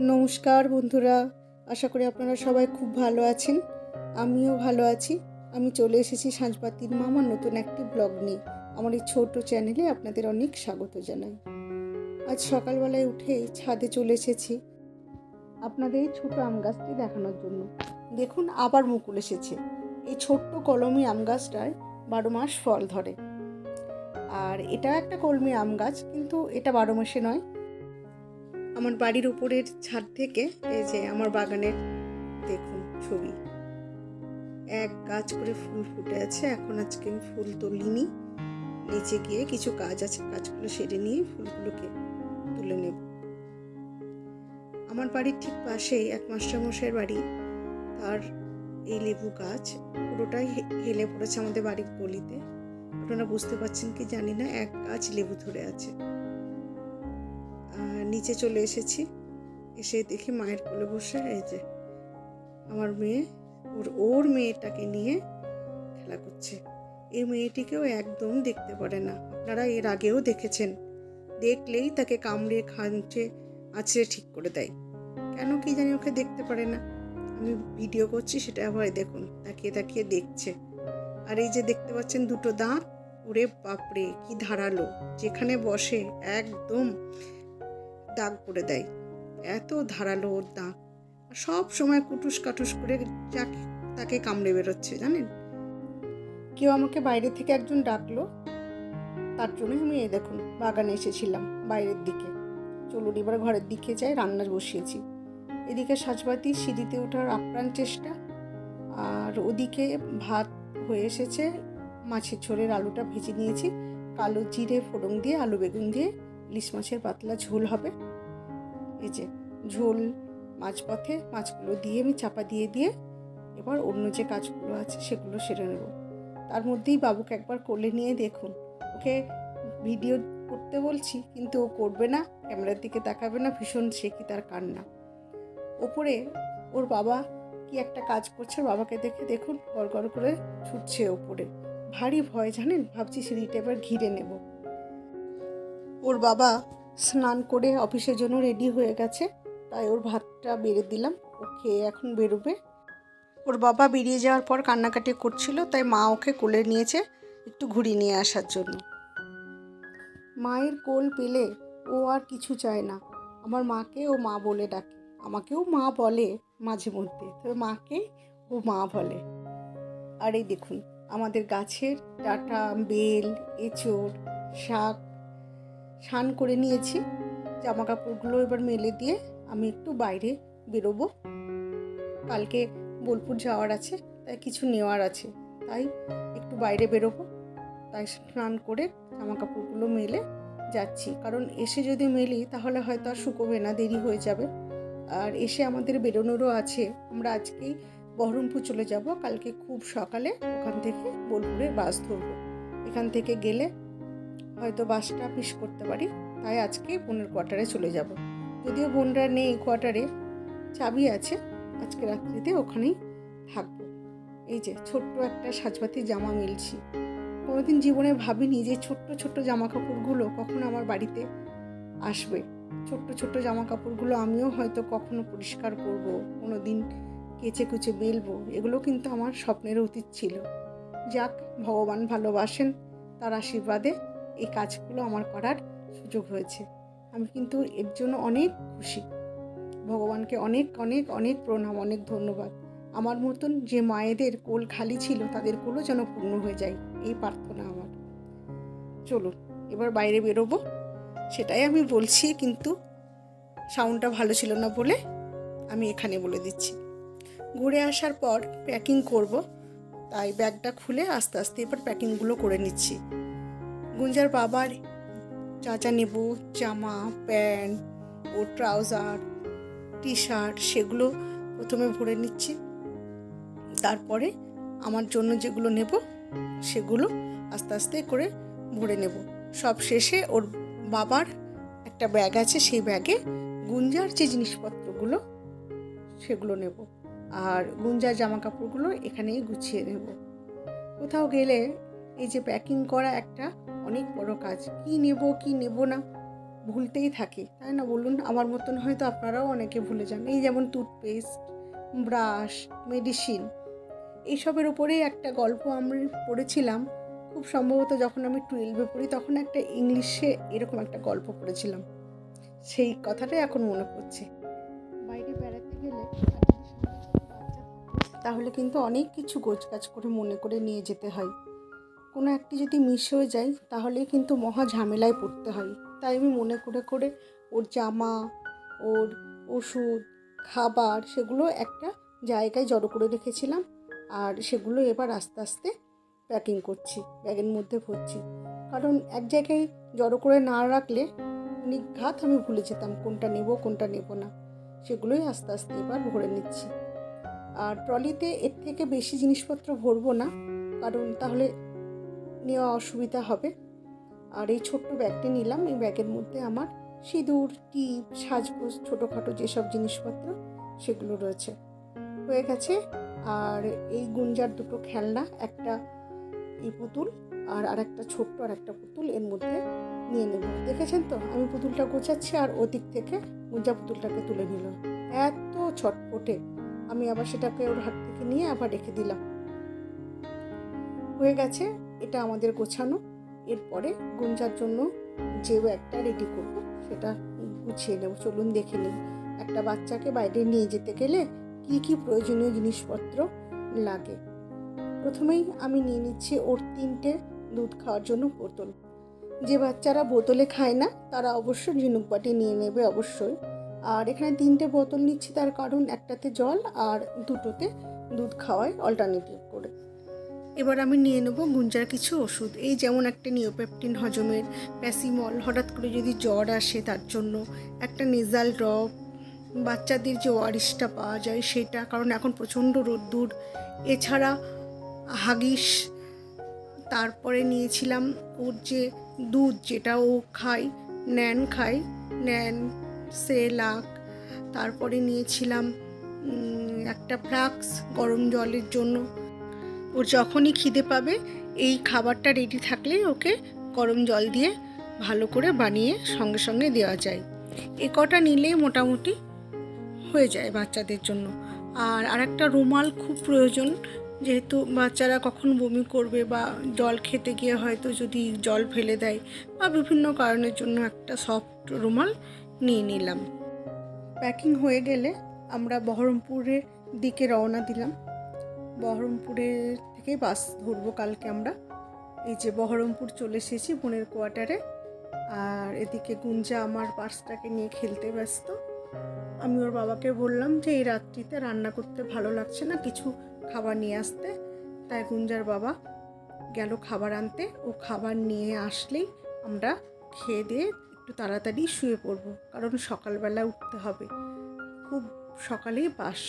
নমস্কার বন্ধুরা, আশা করি আপনারা সবাই খুব ভালো আছেন। আমিও ভালো আছি। আমি চলে এসেছি সাঁঝপাতির মামার নতুন একটি ব্লগ নিয়ে। আমার এই ছোট চ্যানেলে আপনাদের অনেক স্বাগত জানাই। আজ সকালবেলায় উঠে ছাদে চলে এসেছি আপনাদের এই ছোট আম গাছটি দেখানোর জন্য। দেখুন, আবার মুকুল এসেছে। এই ছোট্ট কলমি আম গাছটায় বারো মাস ফল ধরে। আর এটা একটা কলমি আম গাছ, কিন্তু এটা বারো মাসে নয় আমার বাড়ির উপরের ছাদ থেকে এই যে আমার বাগানের দেখুন ছবি। এক গাছ করে ফুল ফুটে আছে, এখন আজকে আমি ফুল তুলিনি। নিচে গিয়ে কিছু কাজ আছে কাজগুলো সেরে নিয়ে ফুলগুলোকে তুলে নেব। আমার বাড়ির ঠিক পাশেই এক মাস্টারমশাইয়ের বাড়ি, তার এই লেবু গাছ পুরোটাই হেলে পড়েছে আমাদের বাড়ির গলিতে। আপনারা বুঝতে পারছেন কি জানি না, এক গাছ লেবু ধরে আছে। নিচে চলে এসেছি। এসে দেখি মায়ের কোলে বসে এই যে আমার মেয়ে, ওর ওর মেয়েটাকে নিয়ে খেলা করছে। এই মেয়েটিকেও একদম দেখতে পারে না। আপনারা এর আগেও দেখেছেন। দেখলেই তাকে কামড়ে খাঞ্চে আছড়ে ঠিক করে দেয়। কেন কি জানি ওকে দেখতে পারে না। আমি ভিডিও করছি, সেটা আবার দেখুন, তাকিয়ে তাকিয়ে দেখছে। আর এই যে দেখতে পাচ্ছেন দুটো দাঁত, ওরে বাপরে, কি ধারালো। যেখানে বসে, একদম দাগ করে দেয়। এত ধারালো ওর দাগ। সব সময় কুটুস কাটুস করে যাকে, তাকে কামড়ে বেরোচ্ছে, জানেন? কেউ আমাকে বাইরে থেকে একজন ডাকলো। তার জন্য আমি এই দেখুন, বাগানে এসেছিলাম বাইরের দিকে। চলুন এবার ঘরের দিকে যাই, রান্না বসিয়েছি। এদিকে সাজবাতি, সিঁড়িতে ওঠার আপ্রাণ চেষ্টা। আর ওদিকে ভাত হয়ে এসেছে, মাছের ঝোলের আলুটা ভেজে নিয়েছি, কালো জিরে, ফোড়ন দিয়ে, আলু বেগুন দিয়ে। ইলিশ মাছের পাতলা ঝোল হবে। এই যে ঝোল মাঝপথে মাছগুলো দিয়ে আমি চাপা দিয়ে দিয়ে এবার অন্য যে কাজগুলো আছে সেগুলো সেরে নেব। তার মধ্যেই বাবুকে একবার কোলে নিয়ে দেখুন। ওকে ভিডিও করতে বলছি, কিন্তু ও করবে না, ক্যামেরার দিকে তাকাবে না, ভীষণ সে কি তার কান্না। ওপরে ওর বাবা কি একটা কাজ করছে বাবাকে দেখে দেখুন গড় করে ছুটছে ওপরে। ভারী ভয়, জানেন? ভাবছি সিঁড়িটা এবার ঘিরে নেব। ওর বাবা স্নান করে অফিসের জন্য রেডি হয়ে গেছে, তাই ওর ভাতটা বেড়ে দিলাম, ও খেয়ে এখন বেরোবে। ওর বাবা বেরিয়ে যাওয়ার পর কান্নাকাটি করছিল, তাই মা ওকে কোলে নিয়েছে একটু ঘুরিয়ে নিয়ে আসার জন্য। মায়ের কোল পেলে ও আর কিছু চায় না, আমার মাকে ও মা বলে ডাকে, আমাকেও মা বলে মাঝে মধ্যে, তবে মাকে ও মা বলে। আর এই দেখুন, আমাদের গাছের ডাটা, বেল, এঁচড়, শাক স্নান করে নিয়েছি। জামা কাপড়গুলো এবার মেলে দিয়ে আমি একটু বাইরে বেরোবো। কালকে বোলপুর যাওয়ার আছে, তাই কিছু নেওয়ার আছে। তাই একটু বাইরে বেরোবো। তাই স্নান করে জামা কাপড়গুলো মেলে যাচ্ছি। কারণ এসে যদি মেলি, তাহলে হয়তো আর শুকোবে না, দেরি হয়ে যাবে। আর এসে আমাদের বেরোনোরও আছে। আমরা আজকেই বহরমপুর চলে যাব। কালকে খুব সকালে ওখান থেকে বোলপুরের বাস ধরবো। এখান থেকে গেলে হয়তো বাসটা মিস করতে পারি, তাই আজকে বোনের কোয়ার্টারে চলে যাব। যদিও বোনরা নেই কোয়ার্টারে চাবি আছে, আজকে রাত্রিতে ওখানেই থাকব। এই যে ছোট্ট একটা সাজবাতি জামা মিলছি। কোনোদিন জীবনে ভাবিনি যে ছোট্ট ছোট্ট জামা কাপড়গুলো কখনো আমার বাড়িতে আসবে। ছোট্ট ছোট্ট জামা কাপড়গুলো আমিও হয়তো কখনো পরিষ্কার করব কোনো দিন কেচে কুচে মেলবো, এগুলো কিন্তু আমার স্বপ্নের অতীত ছিল। যাক, ভগবান ভালোবাসেন তার আশীর্বাদে এই কাজগুলো আমার করার সুযোগ হয়েছে। আমি কিন্তু এর জন্য অনেক খুশি। ভগবানকে অনেক অনেক অনেক প্রণাম, অনেক ধন্যবাদ। আমার মতন যে মায়েদের কোল খালি ছিল, তাদের কোলও যেন পূর্ণ হয়ে যায়, এই প্রার্থনা আমার। চলুন, এবার বাইরে বেরোবো। সেটাই আমি বলছি, কিন্তু সাউন্ডটা ভালো ছিল না বলে আমি এখানে বলে দিচ্ছি। ঘুরে আসার পর প্যাকিং করব, তাই ব্যাগটা খুলে আস্তে আস্তে এবার প্যাকিংগুলো করে নিচ্ছি। গুঞ্জার বাবার চাচা নেব, জামা, প্যান্ট ও ট্রাউজার টি শার্ট সেগুলো প্রথমে ভরে নিচ্ছি। তারপরে আমার জন্য যেগুলো নেব সেগুলো আস্তে আস্তে করে ভরে নেব। সব শেষে ওর বাবার একটা ব্যাগ আছে, সেই ব্যাগে গুঞ্জার যে জিনিসপত্রগুলো সেগুলো নেব আর গুঞ্জার জামা কাপড়গুলো এখানেই গুছিয়ে নেব। কোথাও গেলে এই যে প্যাকিং করা একটা অনেক বড় কাজ। কি নেব কি নেব না, ভুলতেই থাকি। তাই না? বলুন, আমার মতন হয়তো আপনারাও অনেকে ভুলে যান। এই যেমন টুথপেস্ট ব্রাশ মেডিসিন এইসবের উপরেই একটা গল্প আমি পড়েছিলাম। খুব সম্ভবত যখন আমি টুয়েলভে পড়ি, তখন একটা ইংলিশে এরকম একটা গল্প পড়েছিলাম। সেই কথাটাই এখন মনে পড়ছে। বাইরে বেড়াতে গেলে তাহলে কিন্তু অনেক কিছু গোছগাছ করে মনে করে নিয়ে যেতে হয়। কোনো একটি যদি মিস হয়ে যায় তাহলে কিন্তু মহা ঝামেলায় পড়তে হয়। তাই আমি মনে করে করে ওর জামা, ওর ওষুধ, খাবার সেগুলো একটা জায়গায় জড়ো করে রেখেছিলাম আর সেগুলো এবার আস্তে আস্তে প্যাকিং করছি, ব্যাগের মধ্যে ভরছি। কারণ এক জায়গায় জড়ো করে না রাখলে নিঘাত আমি ভুলে যেতাম কোনটা নেব কোনটা নেব না। সেগুলোই আস্তে আস্তে এবার ভরে নিচ্ছি। আর ট্রলিতে এর থেকে বেশি জিনিসপত্র ভরবো না, কারণ তাহলে নেওয়া অসুবিধা হবে। আর এই ছোট্ট ব্যাগটি নিলাম। এই ব্যাগের মধ্যে আমার সিঁদুর, টিপ, সাজগোজ, ছোটোখাটো যেসব জিনিসপত্র সেগুলো রয়েছে। হয়ে গেছে। আর এই গুঞ্জার দুটো খেলনা, একটা এই পুতুল আর আরেকটা ছোট্ট আর একটা পুতুল এর মধ্যে নিয়ে নেব। দেখেছেন তো? আমি পুতুলটা গোছাচ্ছি আর ওদিক থেকে গুঞ্জা পুতুলটাকে তুলে নিল। এত ছটপটে। আমি আবার সেটাকে ওর হাত থেকে নিয়ে আবার রেখে দিলাম। হয়ে গেছে। এটা আমাদের গোছানো। এরপরে গুঞ্জার জন্য যে একটা রেডি করব, সেটা গুছিয়ে নেব। চলুন দেখে নিই। একটা বাচ্চাকে বাইরে নিয়ে যেতে গেলে কি কি প্রয়োজনীয় জিনিসপত্র লাগে? প্রথমেই আমি নিয়ে নিচ্ছি ওর তিনটে দুধ খাওয়ার জন্য বোতল। যে বাচ্চারা বোতলে খায় না, তারা অবশ্যই ঝিনুক বাটি নিয়ে নেবে অবশ্যই। আর এখানে তিনটে বোতল নিচ্ছি, তার কারণ একটাতে জল আর দুটোতে দুধ খাওয়ায় অল্টারনেটিভ এবার আমি নিয়ে নেব গুঞ্জার কিছু ওষুধ। এই যেমন একটা নিওপেপটিন হজমের প্যাসিমল, হঠাৎ করে যদি জ্বর আসে তার জন্য একটা নেজাল ড্রপ, বাচ্চাদের যে ওয়ারিশটা পাওয়া যায় সেটা, কারণ এখন প্রচণ্ড রোদ্দুর। এছাড়া হাগিস, তারপরে নিয়েছিলাম ওর যে দুধ যেটা ও খায়, ন্যান খায়, ন্যান সে সেলাক, তারপরে নিয়েছিলাম একটা ফ্লাক্স গরম জলের জন্য। ওর যখনই খিদে পাবে, এই খাবারটা রেডি থাকলেই ওকে গরম জল দিয়ে ভালো করে বানিয়ে সঙ্গে সঙ্গে দেওয়া যায়। এ কটা নিলেই মোটামুটি হয়ে যায় বাচ্চাদের জন্য। আর আরেকটা রুমাল খুব প্রয়োজন, যেহেতু বাচ্চারা কখন বমি করবে বা জল খেতে গিয়ে হয়তো যদি জল ফেলে দেয় বা বিভিন্ন কারণের জন্য একটা সফট রুমাল নিয়ে নিলাম। প্যাকিং হয়ে গেলে আমরা বহরমপুরের দিকে রওনা দিলাম। বহরমপুরের থেকে বাস ধরবো কালকে আমরা। এই যে বহরমপুর চলে এসেছি বোনের কোয়ার্টারে। আর এদিকে গুঞ্জা আমার পার্সটাকে নিয়ে খেলতে ব্যস্ত। আমি ওর বাবাকে বললাম যে এই রাত্রিতে রান্না করতে ভালো লাগছে না, কিছু খাবার নিয়ে আসতে। তাই গুঞ্জার বাবা গেল খাবার আনতে। ও খাবার নিয়ে আসলেই আমরা খেয়ে দিয়ে একটু তাড়াতাড়ি শুয়ে পড়ব, কারণ সকালবেলা উঠতে হবে। খুব সকালেই বাস,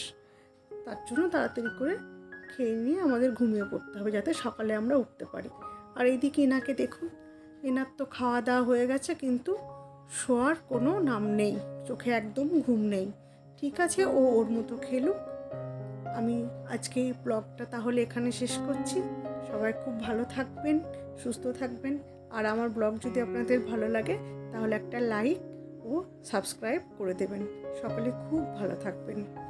তার জন্য তাড়াতাড়ি করে খেয়ে নিয়ে আমাদের ঘুমিয়ে পড়তে হবে যাতে সকালে আমরা উঠতে পারি। আর এইদিকে এনাকে দেখুন, এনার তো খাওয়া দাওয়া হয়ে গেছে, কিন্তু শোয়ার কোনো নাম নেই, চোখে একদম ঘুম নেই। ঠিক আছে, ও ওর মতো খেলুক। আমি আজকে এই ব্লগটা তাহলে এখানে শেষ করছি। সবাই খুব ভালো থাকবেন, সুস্থ থাকবেন। আর আমার ব্লগ যদি আপনাদের ভালো লাগে, তাহলে একটা লাইক ও সাবস্ক্রাইব করে দেবেন। সকলে খুব ভালো থাকবেন।